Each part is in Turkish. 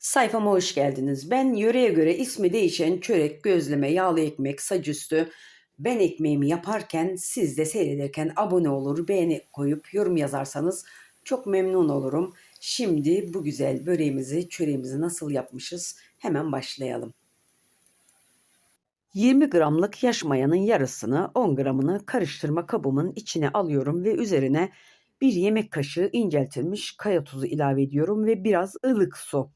Sayfama hoş geldiniz. Ben yöreye göre ismi değişen çörek, gözleme, yağlı ekmek, sacüstü ben ekmeğimi yaparken siz de seyrederken abone olur, beğeni koyup yorum yazarsanız çok memnun olurum. Şimdi bu güzel böreğimizi, çöreğimizi nasıl yapmışız hemen başlayalım. 20 gramlık yaş mayanın yarısını 10 gramını karıştırma kabımın içine alıyorum ve üzerine bir yemek kaşığı inceltilmiş kaya tuzu ilave ediyorum ve biraz ılık su.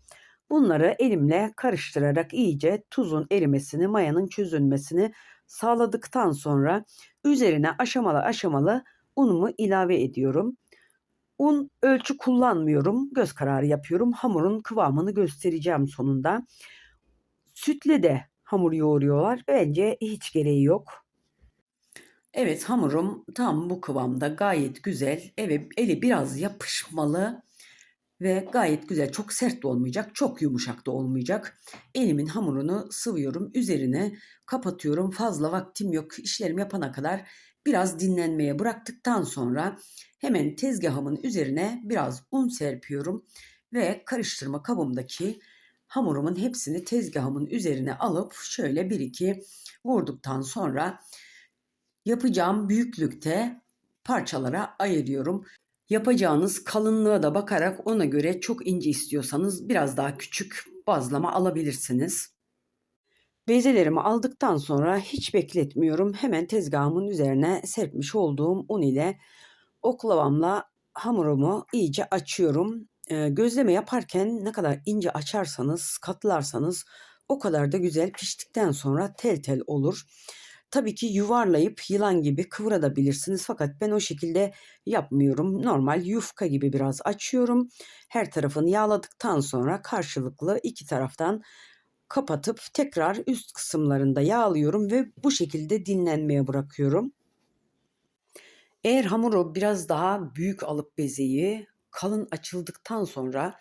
Bunları elimle karıştırarak iyice tuzun erimesini, mayanın çözülmesini sağladıktan sonra üzerine aşamalı aşamalı unumu ilave ediyorum. Un ölçü kullanmıyorum. Göz kararı yapıyorum. Hamurun kıvamını göstereceğim sonunda. Sütle de hamur yoğuruyorlar. Bence hiç gereği yok. Evet hamurum tam bu kıvamda gayet güzel. Evet eli biraz yapışmalı ve gayet güzel. Çok sert de olmayacak, çok yumuşak da olmayacak. Elimin hamurunu sıvıyorum. Üzerine kapatıyorum. Fazla vaktim yok. İşlerimi yapana kadar biraz dinlenmeye bıraktıktan sonra hemen tezgahımın üzerine biraz un serpiyorum ve karıştırma kabımdaki hamurumun hepsini tezgahımın üzerine alıp şöyle bir iki vurduktan sonra yapacağım büyüklükte parçalara ayırıyorum. Yapacağınız kalınlığa da bakarak ona göre çok ince istiyorsanız biraz daha küçük bazlama alabilirsiniz. Bezelerimi aldıktan sonra hiç bekletmiyorum. Hemen tezgahımın üzerine serpmiş olduğum un ile oklavamla hamurumu iyice açıyorum. Ee, gözleme yaparken ne kadar ince açarsanız, katlarsanız o kadar da güzel piştikten sonra tel tel olur. Tabii ki yuvarlayıp yılan gibi kıvırabilirsiniz fakat ben o şekilde yapmıyorum. Normal yufka gibi biraz açıyorum. Her tarafını yağladıktan sonra karşılıklı iki taraftan kapatıp tekrar üst kısımlarında yağlıyorum ve bu şekilde dinlenmeye bırakıyorum. Eğer hamuru biraz daha büyük alıp bezeyi kalın açıldıktan sonra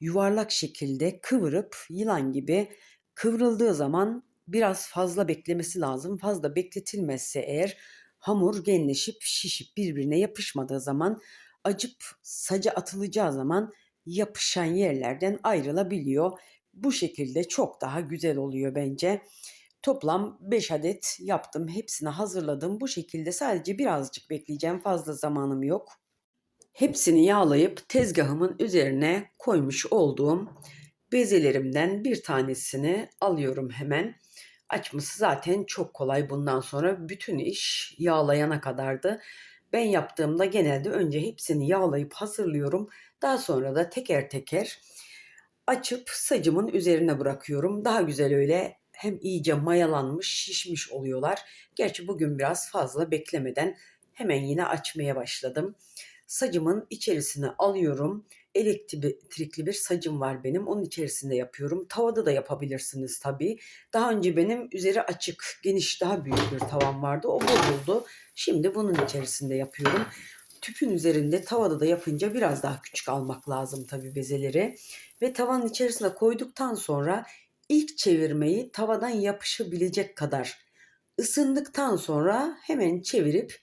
yuvarlak şekilde kıvırıp yılan gibi kıvrıldığı zaman biraz fazla beklemesi lazım. Fazla bekletilmezse eğer hamur genleşip şişip birbirine yapışmadığı zaman acıp saca atılacağı zaman yapışan yerlerden ayrılabiliyor. Bu şekilde çok daha güzel oluyor bence. Toplam 5 adet yaptım. Hepsini hazırladım. Bu şekilde sadece birazcık bekleyeceğim. Fazla zamanım yok. Hepsini yağlayıp tezgahımın üzerine koymuş olduğum bezelerimden bir tanesini alıyorum hemen. Açması zaten çok kolay bundan sonra. Bütün iş yağlayana kadardı. Ben yaptığımda genelde önce hepsini yağlayıp hazırlıyorum. Daha sonra da teker teker açıp sacımın üzerine bırakıyorum. Daha güzel öyle hem iyice mayalanmış, şişmiş oluyorlar. Gerçi bugün biraz fazla beklemeden hemen yine açmaya başladım. Sacımın içerisine alıyorum elektrikli bir sacım var benim. Onun içerisinde yapıyorum. Tavada da yapabilirsiniz tabii. Daha önce benim üzeri açık, geniş, daha büyük bir tavam vardı. O bozuldu. Şimdi bunun içerisinde yapıyorum. Tüpün üzerinde tavada da yapınca biraz daha küçük almak lazım tabii bezeleri. Ve tavanın içerisine koyduktan sonra ilk çevirmeyi tavadan yapışabilecek kadar ısındıktan sonra hemen çevirip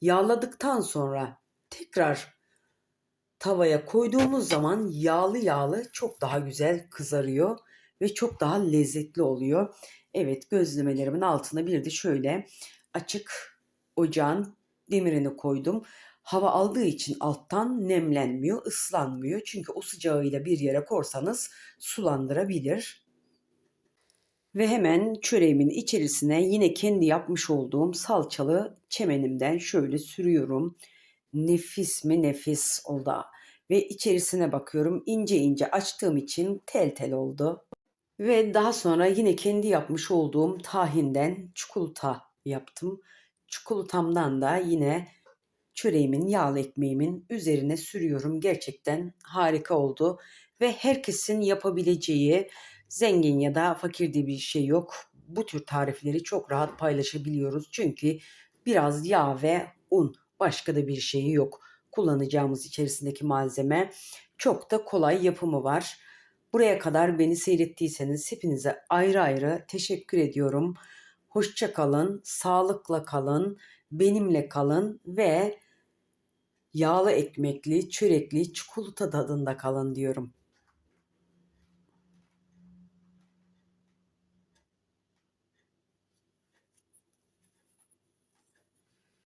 yağladıktan sonra tekrar tavaya koyduğumuz zaman yağlı yağlı çok daha güzel kızarıyor ve çok daha lezzetli oluyor. Evet gözlemelerimin altına bir de şöyle açık ocağın demirini koydum. Hava aldığı için alttan nemlenmiyor, ıslanmıyor. Çünkü o sıcağıyla bir yere korsanız sulandırabilir. Ve hemen çöreğimin içerisine yine kendi yapmış olduğum salçalı çemenimden şöyle sürüyorum. Nefis mi nefis oldu. Ve içerisine bakıyorum ince ince açtığım için tel tel oldu. Ve daha sonra yine kendi yapmış olduğum tahinden çikolata yaptım. Çikolatamdan da yine çöreğimin, yağlı ekmeğimin üzerine sürüyorum. Gerçekten harika oldu. Ve herkesin yapabileceği zengin ya da fakir diye bir şey yok. Bu tür tarifleri çok rahat paylaşabiliyoruz. Çünkü biraz yağ ve un Başka da bir şeyi yok. Kullanacağımız içerisindeki malzeme çok da kolay yapımı var. Buraya kadar beni seyrettiyseniz hepinize ayrı ayrı teşekkür ediyorum. Hoşça kalın, sağlıkla kalın, benimle kalın ve yağlı ekmekli, çörekli, çikolata tadında kalın diyorum.